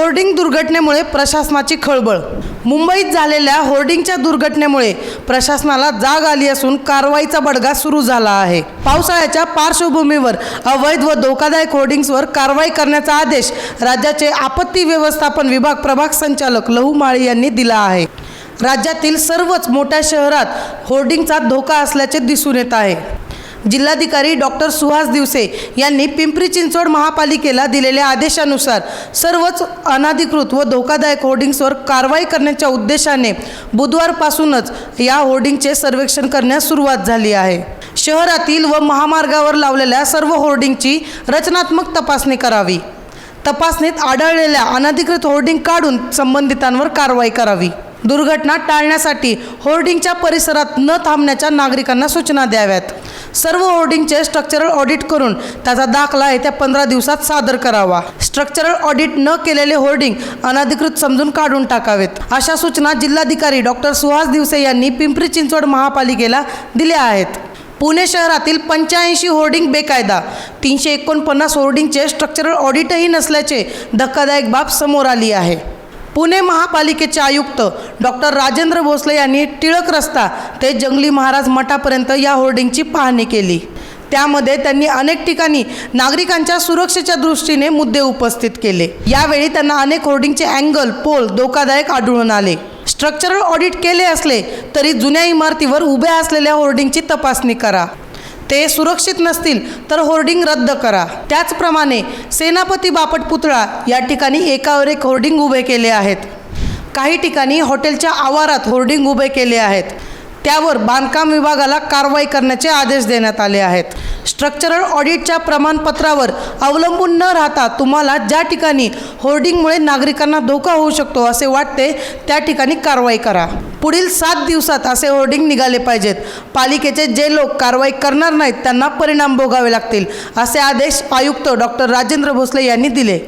Hoarding दुर्घटनेमुळे प्रशासनाची खळबळ. मुंबईत झालेल्या होर्डिंगच्या दुर्घटनेमुळे प्रशासनाला जाग आली असून कारवाईचा बडगा सुरू झाला आहे. पावसाळ्याच्या पार्श्वभूमीवर अवैध व धोकादायक होर्डिंग्सवर कारवाई करण्याचा आदेश राज्याचे आपत्ती व्यवस्थापन विभाग प्रभाग संचालक लहू माळी यांनी दिला आहे. राज्यातील सर्वच मोठ्या शहरात होर्डिंगचा धोका असल्याचे दिसून येत आहे. जिल्हाधिकारी डॉक्टर सुहास दिवसे यांनी पिंपरी चिंचवड महापालिकेला दिलेल्या आदेशानुसार सर्वच अनाधिकृत व धोकादायक होर्डिंग्सवर कारवाई करण्याच्या उद्देशाने बुधवारपासूनच या होर्डिंगचे सर्वेक्षण करण्यास सुरुवात झाली आहे. शहरातील व महामार्गावर लावलेल्या सर्व होर्डिंगची रचनात्मक तपासणी करावी. तपासणीत आढळलेल्या अनधिकृत होर्डिंग काढून संबंधितांवर कारवाई करावी. दुर्घटना टाळण्यासाठी होर्डिंगच्या परिसरात न थांबण्याच्या नागरिकांना सूचना द्याव्यात. सर्व होर्डिंगचे स्ट्रक्चरल ऑडिट करून त्याचा दाखला येत्या पंधरा दिवसात सादर करावा. स्ट्रक्चरल ऑडिट न केलेले होर्डिंग अनधिकृत समजून काढून टाकावेत. अशा सूचना जिल्हाधिकारी डॉक्टर सुहास दिवसे यांनी पिंपरी चिंचवड महापालिकेला दिल्या आहेत. पुणे शहरातील पंच्याऐंशी होर्डिंग बेकायदा तीनशे एकोणपन्नास होर्डिंगचे स्ट्रक्चरल ऑडिटही नसल्याचे धक्कादायक बाब समोर आली आहे. पुणे महापालिकेचे आयुक्त डॉक्टर राजेंद्र भोसले यांनी टिळक रस्ता ते जंगली महाराज मठापर्यंत या होर्डिंगची पाहणी केली. त्यामध्ये त्यांनी अनेक ठिकाणी नागरिकांच्या सुरक्षेच्या दृष्टीने मुद्दे उपस्थित केले. यावेळी त्यांना अनेक होर्डिंगचे अँगल पोल धोकादायक आढळून आले. स्ट्रक्चरल ऑडिट केले असले तरी जुन्या इमारतीवर उभ्या असलेल्या होर्डिंगची तपासणी करा. ते सुरक्षित नसतील तर होर्डिंग रद्द करा. त्याचप्रमाणे सेनापती बापट पुतळा या ठिकाणी एकावर एक होर्डिंग उभे केले आहेत. काही ठिकाणी हॉटेलच्या आवारात होर्डिंग उभे केले आहेत. त्यावर बांधकाम विभागाला कारवाई करण्याचे आदेश देण्यात आले आहेत. स्ट्रक्चरल ऑडिटच्या प्रमाणपत्रावर अवलंबून न राहता तुम्हाला ज्या ठिकाणी होर्डिंगमुळे नागरिकांना धोका होऊ शकतो असे वाटते त्या ठिकाणी कारवाई करा. पुढील सात दिवसात असे होर्डिंग निघाले पाहिजेत. पालिकेचे जे लोक कारवाई करणार नाहीत त्यांना परिणाम भोगावे लागतील असे आदेश आयुक्त डॉक्टर राजेंद्र भोसले यांनी दिले.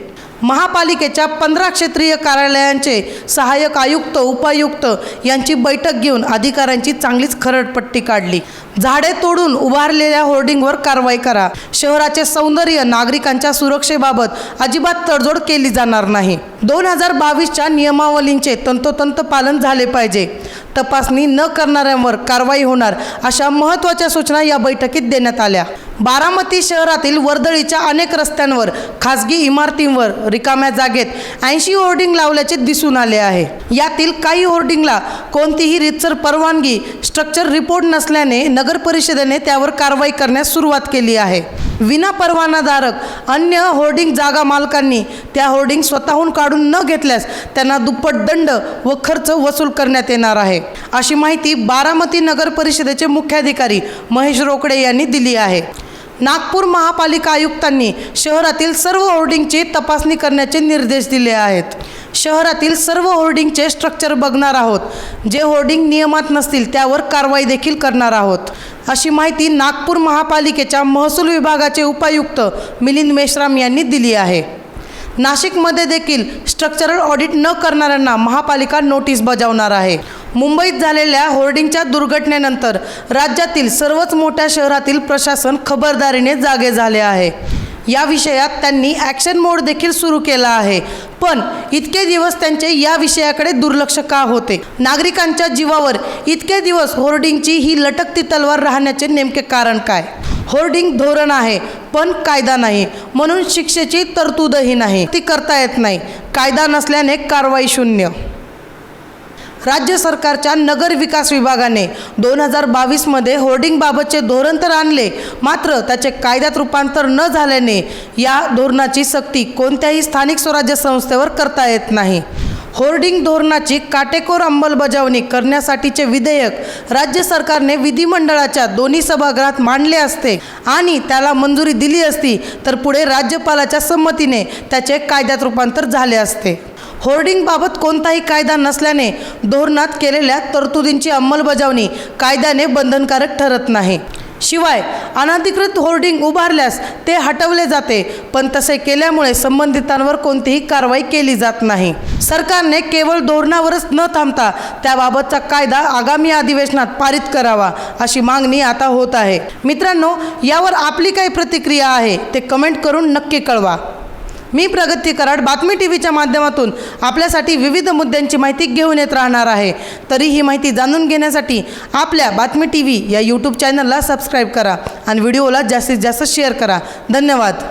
महापालिकेच्या पंधरा क्षेत्रीय कार्यालयांचे सहाय्यक आयुक्त उपायुक्त यांची बैठक घेऊन अधिकाऱ्यांची चांगलीच खरडपट्टी काढली. झाडे तोडून उभारलेल्या होर्डिंगवर कारवाई करा. शहराचे सौंदर्य नागरिकांच्या सुरक्षेबाबत अजिबात तडजोड केली जाणार नाही. दोन हजार बावीसच्या नियमावलींचे तंतोतंत पालन झाले पाहिजे. तपासणी न करणाऱ्यांवर कारवाई होणार अशा महत्त्वाच्या सूचना या बैठकीत देण्यात आल्या. बारामती शहरातील वर्दळीच्या अनेक रस्त्यांवर खासगी इमारतींवर रिकाम्या जागेत ऐंशी होर्डिंग लावल्याचे दिसून आले आहे. यातील काही होर्डिंगला कोणतीही रितसर परवानगी स्ट्रक्चर रिपोर्ट नसल्याने नगर परिषदेने त्यावर कारवाई करण्यास सुरुवात केली आहे. विना परवानाधारक अन्य होर्डिंग जागा मालकांनी त्या होर्डिंग स्वतःहून काढून न घेतल्यास त्यांना दुप्पट दंड व खर्च वसूल करण्यात येणार आहे. अशी माहिती बारामती नगर परिषदेचे मुख्याधिकारी महेश रोकडे यांनी दिली आहे. नागपूर महापालिका आयुक्तांनी शहरातील सर्व होर्डिंगची तपासणी करण्याचे निर्देश दिले आहेत. शहरातील सर्व होर्डिंगचे स्ट्रक्चर बघणार आहोत. जे होर्डिंग नियमात नसतील त्यावर कारवाई देखील करणार आहोत. अशी माहिती नागपूर महापालिकेच्या महसूल विभागाचे उपायुक्त मिलिंद मेश्राम यांनी दिली आहे. नाशिकमध्ये देखील स्ट्रक्चरल ऑडिट न करणाऱ्यांना महापालिका नोटीस बजावणार आहे. मुंबईत झालेल्या होर्डिंगच्या दुर्घटनेनंतर राज्यातील सर्वच मोठ्या शहरातील प्रशासन खबरदारीने जागे झाले आहे. या विषयात त्यांनी ॲक्शन मोड देखील सुरू केला आहे. पण इतके दिवस त्यांचे या विषयाकडे दुर्लक्ष का होते? नागरिकांच्या जीवावर इतके दिवस होर्डिंगची ही लटकती तलवार राहण्याचे नेमके कारण काय? होर्डिंग धोरण आहे पण कायदा नाही. म्हणून शिक्षेची तरतूदही नाही. ती करता येत नाही. कायदा नसल्याने कारवाई शून्य. राज्य सरकारच्या नगर विकास विभागाने दोन हजार बावीसमध्ये होर्डिंगबाबतचे धोरण तर आणले मात्र त्याचे कायद्यात रूपांतर न झाल्याने या धोरणाची सक्ती कोणत्याही स्थानिक स्वराज्य संस्थेवर करता येत नाही. होर्डिंग धोरणाची काटेकोर अंमलबजावणी करण्यासाठीचे विधेयक राज्य सरकारने विधिमंडळाच्या दोन्ही सभागृहात मांडले असते आणि त्याला मंजुरी दिली असती तर पुढे राज्यपालाच्या संमतीने त्याचे कायद्यात रूपांतर झाले असते. होर्डिंगबाबत कोणताही कायदा नसल्याने धोरणात केलेल्या तरतुदींची अंमलबजावणी कायद्याने बंधनकारक ठरत नाही. शिवाय अनाधिकृत होर्डिंग उभारल्यास ते हटवले जाते पण तसे केल्यामुळे संबंधितांवर कोणतीही कारवाई केली जात नाही. सरकारने केवळ धोरणावरच न थांबता त्याबाबतचा कायदा आगामी अधिवेशनात पारित करावा अशी मागणी आता होत आहे. मित्रांनो यावर आपली काय प्रतिक्रिया आहे ते कमेंट करून नक्की कळवा. मी प्रगती कराड बातमी टी व्हीच्या माध्यमातून आपल्यासाठी विविध मुद्द्यांची माहिती घेऊन येत राहणार आहे. तरी ही माहिती जाणून घेण्यासाठी आपल्या बातमी टी व्ही या यूट्यूब चॅनलला सबस्क्राईब करा आणि व्हिडिओला जास्तीत जास्त शेअर करा. धन्यवाद.